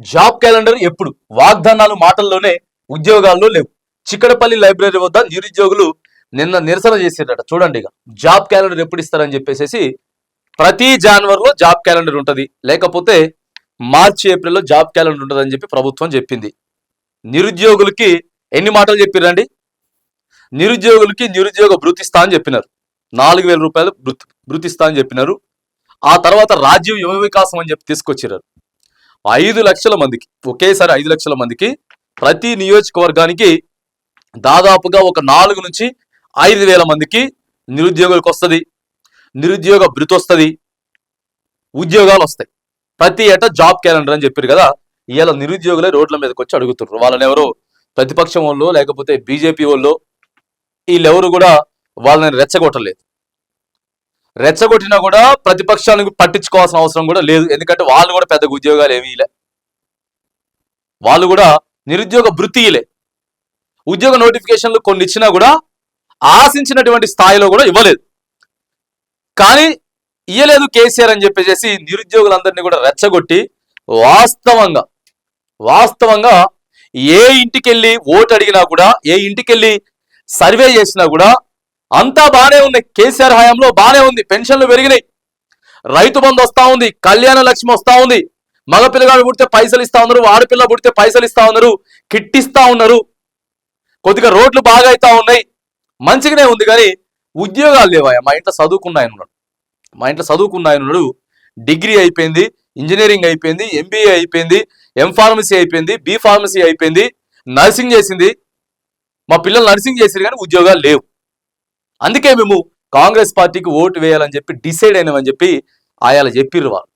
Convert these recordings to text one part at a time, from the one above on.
Job calendar ఎప్పుడు? వాగ్దానాలు మాటల్లోనే ఉద్యోగాల్లో లేవు. చిక్కడపల్లి లైబ్రరీ వద్ద నిరుద్యోగులు నిన్న నిరసన చేసేటట. చూడండి ఇక. జాబ్ క్యాలెండర్ ఎప్పుడు ఇస్తారని చెప్పేసి ప్రతి జనవరిలో జాబ్ క్యాలెండర్ ఉంటుంది. లేకపోతే మార్చి ఏప్రిల్లో జాబ్ క్యాలెండర్ ఉంటుంది చెప్పి ప్రభుత్వం చెప్పింది. నిరుద్యోగులకి ఎన్ని మాటలు చెప్పిరండి నిరుద్యోగులకి నిరుద్యోగ భృతిస్తా అని చెప్పినారు. నాలుగు వేల రూపాయలు భృతి భృతిస్తా అని చెప్పినారు. ఆ తర్వాత రాజ్యం యువ వికాసం అని చెప్పి తీసుకొచ్చారు ఐదు లక్షల మందికి ఒకేసారి ఐదు లక్షల మందికి ప్రతి నియోజకవర్గానికి దాదాపుగా ఒక నాలుగు నుంచి ఐదు వేల మందికి నిరుద్యోగులకు వస్తుంది. నిరుద్యోగ భృతి వస్తుంది. ఉద్యోగాలు వస్తాయి. ప్రతి ఏటా జాబ్ క్యాలెండర్ అని చెప్పారు కదా ఇవాళ నిరుద్యోగులే రోడ్ల మీదకి వచ్చి అడుగుతున్నారు వాళ్ళని ఎవరు ప్రతిపక్షం వాళ్ళు లేకపోతే బీజేపీ వాళ్ళు వీళ్ళెవరు కూడా వాళ్ళని రెచ్చగొట్టలేదు. రెచ్చగొట్టినా కూడా ప్రతిపక్షానికి పట్టించుకోవాల్సిన అవసరం కూడా లేదు. ఎందుకంటే వాళ్ళు కూడా పెద్ద ఉద్యోగాలు ఏమీ లే వాళ్ళు కూడా నిరుద్యోగ భృతీయులే ఉద్యోగ నోటిఫికేషన్లు కొన్ని ఇచ్చినా కూడా ఆశించినటువంటి స్థాయిలో కూడా ఇవ్వలేదు. కానీ ఇయ్యలేదు కేసీఆర్ అని చెప్పేసి నిరుద్యోగులందరినీ కూడా రెచ్చగొట్టి వాస్తవంగా వాస్తవంగా ఏ ఇంటికెళ్ళి ఓటు అడిగినా కూడా ఏ ఇంటికెళ్ళి సర్వే చేసినా కూడా అంతా బానే ఉంది. కేసీఆర్ హయాంలో బానే ఉంది. పెన్షన్లు పెరిగినాయి. రైతు బంధు వస్తా ఉంది. కళ్యాణ లక్ష్మి వస్తా ఉంది. మగ పిల్లగాడు పుడితే పైసలు ఇస్తా ఉన్నారు. ఆడపిల్ల పుడితే పైసలు ఇస్తా ఉన్నారు. కిట్టిస్తా ఉన్నారు. కొద్దిగా రోడ్లు బాగా అవుతా ఉన్నాయి. మంచిగానే ఉంది కానీ ఉద్యోగాలు లేవాయా మా ఇంట్లో చదువుకున్న ఆయన ఉన్నాడు. మా ఇంట్లో చదువుకున్న ఆయన ఉన్నాడు. డిగ్రీ అయిపోయింది. ఇంజనీరింగ్ అయిపోయింది. ఎంబీఏ అయిపోయింది. ఎం ఫార్మసీ అయిపోయింది. బి ఫార్మసీ అయిపోయింది. నర్సింగ్ చేసింది. మా పిల్లలు నర్సింగ్ చేసారు కానీ ఉద్యోగాలు లేవు. అందుకే మేము కాంగ్రెస్ పార్టీకి ఓటు వేయాలని చెప్పి డిసైడ్ అయినామని చెప్పి ఆయాల చెప్పిర్రు వాళ్ళు.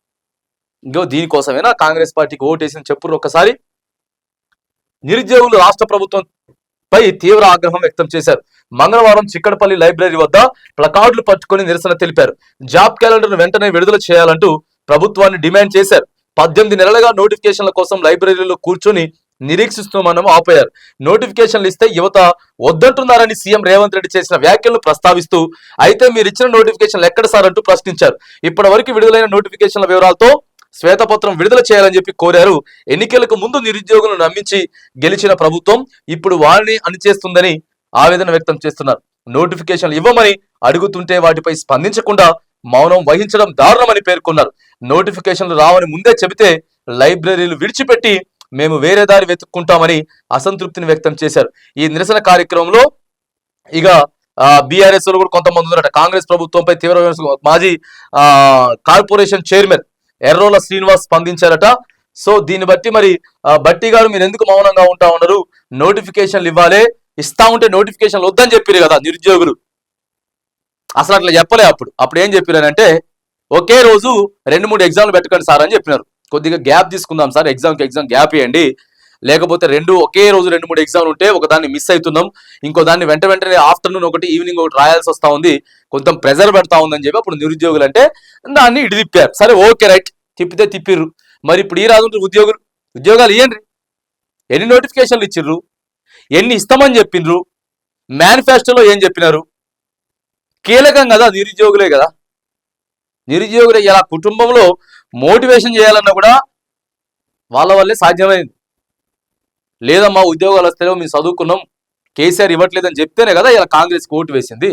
ఇంకో దీనికోసమేనా కాంగ్రెస్ పార్టీకి ఓటు వేసిన చెప్పుర్రు ఒకసారి నిరుద్యోగులు రాష్ట్ర ప్రభుత్వంపై తీవ్ర ఆగ్రహం వ్యక్తం చేశారు. మంగళవారం చిక్కడపల్లి లైబ్రరీ వద్ద ప్లకార్డులు పట్టుకొని నిరసన తెలిపారు. జాబ్ క్యాలెండర్ను వెంటనే విడుదల చేయాలంటూ ప్రభుత్వాన్ని డిమాండ్ చేశారు. పద్దెనిమిది నెలలుగా నోటిఫికేషన్ల కోసం లైబ్రరీలో కూర్చొని నిరీక్షిస్తూ మనం ఆపారు నోటిఫికేషన్లు ఇస్తే యువత వద్దంటున్నారని సీఎం రేవంత్ రెడ్డి చేసిన వ్యాఖ్యలను ప్రస్తావిస్తూ అయితే మీరు ఇచ్చిన నోటిఫికేషన్లు ఎక్కడ సార్? అంటూ ప్రశ్నించారు. ఇప్పటి వరకు విడుదలైన నోటిఫికేషన్ల వివరాలతో శ్వేతపత్రం విడుదల చేయాలని చెప్పి కోరారు. ఎన్నికలకు ముందు నిరుద్యోగులను నమ్మించి గెలిచిన ప్రభుత్వం ఇప్పుడు వారిని అణిచేస్తుందని ఆవేదన వ్యక్తం చేస్తున్నారు. నోటిఫికేషన్లు ఇవ్వమని అడుగుతుంటే వాటిపై స్పందించకుండా మౌనం వహించడం దారుణమని పేర్కొన్నారు. నోటిఫికేషన్లు రావని ముందే చెబితే లైబ్రరీలు విడిచిపెట్టి మేము వేరే దారి వెతుక్కుంటామని అసంతృప్తిని వ్యక్తం చేశారు. ఈ నిరసన కార్యక్రమంలో ఇక బీఆర్ఎస్లో కూడా కొంతమంది ఉన్నారట. కాంగ్రెస్ ప్రభుత్వంపై తీవ్ర మాజీ ఆ కార్పొరేషన్ చైర్మన్ ఎర్రోల శ్రీనివాస్ స్పందించారట. సో దీన్ని బట్టి మరి బట్టి గారు మీరు ఎందుకు మౌనంగా ఉంటా ఉన్నారు? నోటిఫికేషన్లు ఇవ్వాలి. ఇస్తా ఉంటే నోటిఫికేషన్లు వద్దని చెప్పారు కదా నిరుద్యోగులు. అసలు అట్లా చెప్పలే అప్పుడు. అప్పుడు ఏం చెప్పారంటే ఒకే రోజు రెండు మూడు ఎగ్జామ్లు పెట్టకండి సార్ అని చెప్పినారు. కొద్దిగా గ్యాప్ తీసుకుందాం సార్. ఎగ్జామ్కి ఎగ్జామ్ గ్యాప్ ఇవ్వండి లేకపోతే రెండు ఒకే రోజు రెండు మూడు ఎగ్జామ్లు ఉంటే ఒక దాన్ని మిస్ అవుతున్నాం. ఇంకో దాన్ని వెంట వెంటనే ఆఫ్టర్నూన్ ఒకటి ఈవినింగ్ ఒకటి రాయాల్సి వస్తూ ఉంది. కొంచెం ప్రెజర్ పెడతా ఉందని చెప్పి అప్పుడు నిరుద్యోగులు అంటే దాన్ని ఇడిదిప్పారు. సరే ఓకే రైట్. తిప్పితే తిప్పిర్రు. మరి ఇప్పుడు ఈ రాజు ఉద్యోగులు ఉద్యోగాలు ఇవ్వండి ఎన్ని నోటిఫికేషన్లు ఇచ్చిర్రు? ఎన్ని ఇస్తామని చెప్పిండ్రు? మేనిఫెస్టోలో ఏం చెప్పినారు? కీలకం కదా నిరుద్యోగులే కదా. నిరుద్యోగులే ఇలా కుటుంబంలో మోటివేషన్ చేయాలన్నా కూడా వాళ్ళ వల్లే సాధ్యమైంది. లేదమ్మా ఉద్యోగాలు వస్తేనే మేము చదువుకున్నాం కేసీఆర్ ఇవ్వట్లేదని చెప్తేనే కదా ఇలా కాంగ్రెస్ ఓటు వేసింది.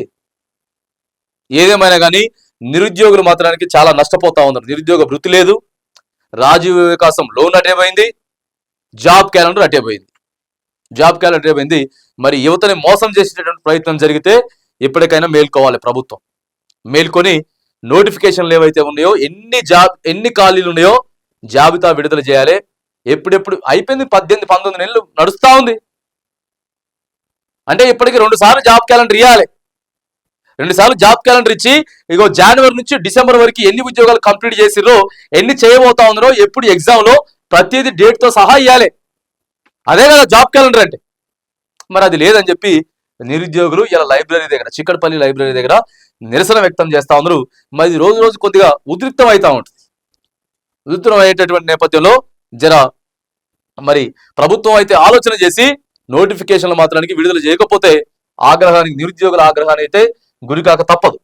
ఏదేమైనా కానీ నిరుద్యోగులు మాత్రానికి చాలా నష్టపోతా ఉన్నారు. నిరుద్యోగ వృత్తి లేదు రాజీవ వికాసం లోన్ అటేపోయింది జాబ్ క్యాలెండర్ అటేపోయింది. జాబ్ క్యాలెండర్ అటేపోయింది. మరి యువతని మోసం చేసేటటువంటి ప్రయత్నం జరిగితే ఎప్పటికైనా మేల్కోవాలి ప్రభుత్వం. మేల్కొని నోటిఫికేషన్లు ఏవైతే ఉన్నాయో ఎన్ని జాబ్ ఎన్ని ఖాళీలు ఉన్నాయో జాబితా విడుదల చేయాలి. ఎప్పుడెప్పుడు అయిపోయింది పద్దెనిమిది పంతొమ్మిది నెలలు నడుస్తూ ఉంది. అంటే ఇప్పటికి రెండు సార్లు జాబ్ క్యాలెండర్ ఇవ్వాలి రెండు సార్లు జాబ్ క్యాలెండర్ ఇచ్చి ఇగో జనవరి నుంచి డిసెంబర్ వరకు ఎన్ని ఉద్యోగాలు కంప్లీట్ చేసిర్రో ఎన్ని చేయబోతా ఉన్నారో ఎప్పుడు ఎగ్జామ్లో ప్రతిదీ డేట్తో సహా ఇవ్వాలి అదే కదా జాబ్ క్యాలెండర్ అంటే. మరి అది లేదని చెప్పి నిరుద్యోగులు ఇలా లైబ్రరీ దగ్గర చిక్కడపల్లి లైబ్రరీ దగ్గర నిరసన వ్యక్తం చేస్తా ఉన్నారు. మరి రోజు రోజు కొద్దిగా ఉద్రిక్తం అవుతా ఉంటుంది. ఉద్రిక్తం అయ్యేటటువంటి నేపథ్యంలో జర మరి ప్రభుత్వం అయితే ఆలోచన చేసి నోటిఫికేషన్లు మాత్రానికి విడుదల చేయకపోతే ఆగ్రహానికి నిరుద్యోగుల ఆగ్రహాన్ని అయితే గురికాక తప్పదు.